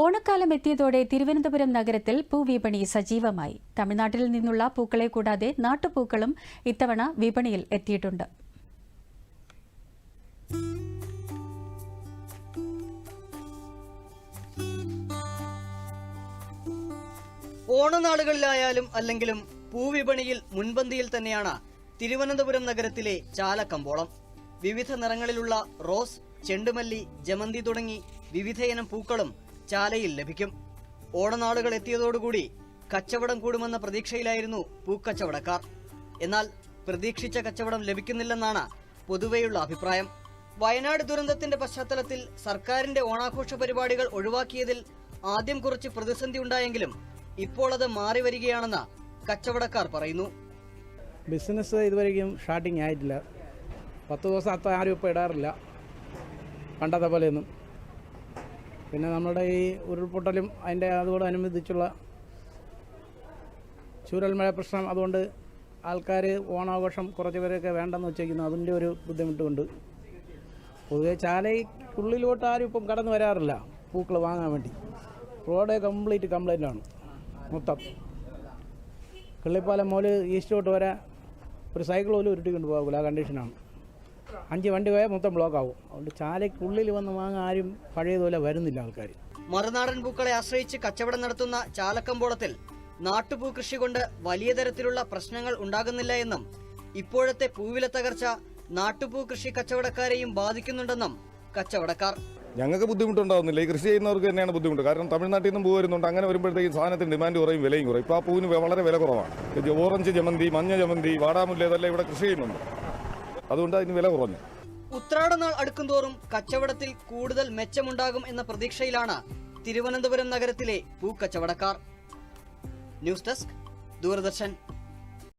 ഓണക്കാലം എത്തിയതോടെ തിരുവനന്തപുരം നഗരത്തിൽ പൂവിപണി സജീവമായി. തമിഴ്നാട്ടിൽ നിന്നുള്ള പൂക്കളെ കൂടാതെ നാട്ടുപൂക്കളും ഇത്തവണ വിപണിയിൽ എത്തിയിട്ടുണ്ട്. ഓണനാളുകളിലായാലും അല്ലെങ്കിലും പൂവിപണിയിൽ മുൻപന്തിയിൽ തന്നെയാണ് തിരുവനന്തപുരം നഗരത്തിലെ ചാലക്കമ്പോളം. വിവിധ നിറങ്ങളിലുള്ള റോസ് ചെണ്ടുമല്ലി ജമന്തി തുടങ്ങി വിവിധയിനം പൂക്കളും ചാലയിൽ ലഭിക്കും. ഓണനാളുകൾ എത്തിയതോടുകൂടി കച്ചവടം കൂടുമെന്ന പ്രതീക്ഷയിലായിരുന്നു പൂക്കച്ചവടക്കാർ. എന്നാൽ പ്രതീക്ഷിച്ച കച്ചവടം ലഭിക്കുന്നില്ലെന്നാണ് പൊതുവെയുള്ള അഭിപ്രായം. വയനാട് ദുരന്തത്തിന്റെ പശ്ചാത്തലത്തിൽ സർക്കാരിന്റെ ഓണാഘോഷ പരിപാടികൾ ഒഴിവാക്കിയതിൽ ആദ്യം കുറച്ച് പ്രതിസന്ധി ഉണ്ടായെങ്കിലും ഇപ്പോൾ അത് മാറി വരികയാണെന്ന് കച്ചവടക്കാർ പറയുന്നു. ബിസിനസ് ഇതുവരെയും സ്റ്റാർട്ടിങ് ആയിട്ടില്ല. പത്ത് ദിവസം അത്ര ആരും ഇപ്പോൾ ഇടാറില്ല. പണ്ടത്തെ പോലെയൊന്നും. പിന്നെ നമ്മുടെ ഈ ഉരുൾപൊട്ടലും അതിന്റെ അതോടനുബന്ധിച്ചുള്ള ചൂരൽമഴ പ്രശ്നം അതുകൊണ്ട് ആൾക്കാർ ഓണാഘോഷം കുറച്ച് പേരൊക്കെ വേണ്ടെന്ന് വെച്ചേക്കുന്നു അതിന്റെ ഒരു ബുദ്ധിമുട്ടുമുണ്ട്. പൊതുവെ ചാലയ്ക്കുള്ളിലോട്ട് ആരും ഇപ്പം കടന്നു വരാറില്ല. പൂക്കൾ വാങ്ങാൻ വേണ്ടി. റോഡ് കംപ്ലീറ്റ് കംപ്ലൈന്റ് ആണ്. മൊത്തം. കിള്ളിപ്പാലം മുതൽ ഈസ്റ്റോട്ട് വരെ ഒരു സൈക്കിൾ പോലും ഉരുട്ടിക്കൊണ്ട് പോകില്ല ആ കണ്ടീഷനാണ് അഞ്ച് വണ്ടി പോയാൽ മൊത്തം ബ്ലോക്ക് ആവും അതുകൊണ്ട് ചാലയ്ക്കുള്ളിൽ വന്ന് വാങ്ങാൻ ആരും പഴയതുപോലെ വരുന്നില്ല ആൾക്കാർ മറുനാടൻ പൂക്കളെ ആശ്രയിച്ച് കച്ചവടം നടത്തുന്ന ചാലക്കമ്പോളത്തിൽ നാട്ടുപൂ കൃഷി കൊണ്ട് വലിയ തരത്തിലുള്ള പ്രശ്നങ്ങൾ ഉണ്ടാകുന്നില്ല എന്നും ഇപ്പോഴത്തെ പൂവില തകർച്ച നാട്ടുപൂ കൃഷി കച്ചവടക്കാരെയും ബാധിക്കുന്നുണ്ടെന്നും കച്ചവടക്കാർ. ഞങ്ങൾക്ക് ബുദ്ധിമുട്ടുണ്ടാവുന്നില്ല. ഈ കൃഷി ചെയ്യുന്നവർക്ക് തന്നെയാണ് ബുദ്ധിമുട്ട്. കാരണം തമിഴ്നാട്ടിൽ നിന്നും പൂ വരുന്നുണ്ട്. അങ്ങനെ വരുമ്പോഴത്തേക്കും സാധനത്തിന് ഡിമാൻഡ് കുറയും വിലയും കുറയും. ഇപ്പോൾ ആ പൂവിന് വളരെ വില കുറവാണ്. ഓറഞ്ച് ജമന്തി മഞ്ഞ ജമന്തി വാടാമുല്ല ഇതെല്ലാം ഇവിടെ കൃഷി ചെയ്യുന്നുണ്ട്. അതുകൊണ്ട് അതിന് വില കുറഞ്ഞു. ഉത്രാടനാൾ അടുക്കുംതോറും കച്ചവടത്തിൽ കൂടുതൽ മെച്ചമുണ്ടാകും എന്ന പ്രതീക്ഷയിലാണ് തിരുവനന്തപുരം നഗരത്തിലെ പൂക്കച്ചവടക്കാർ. News desk Doordarshan.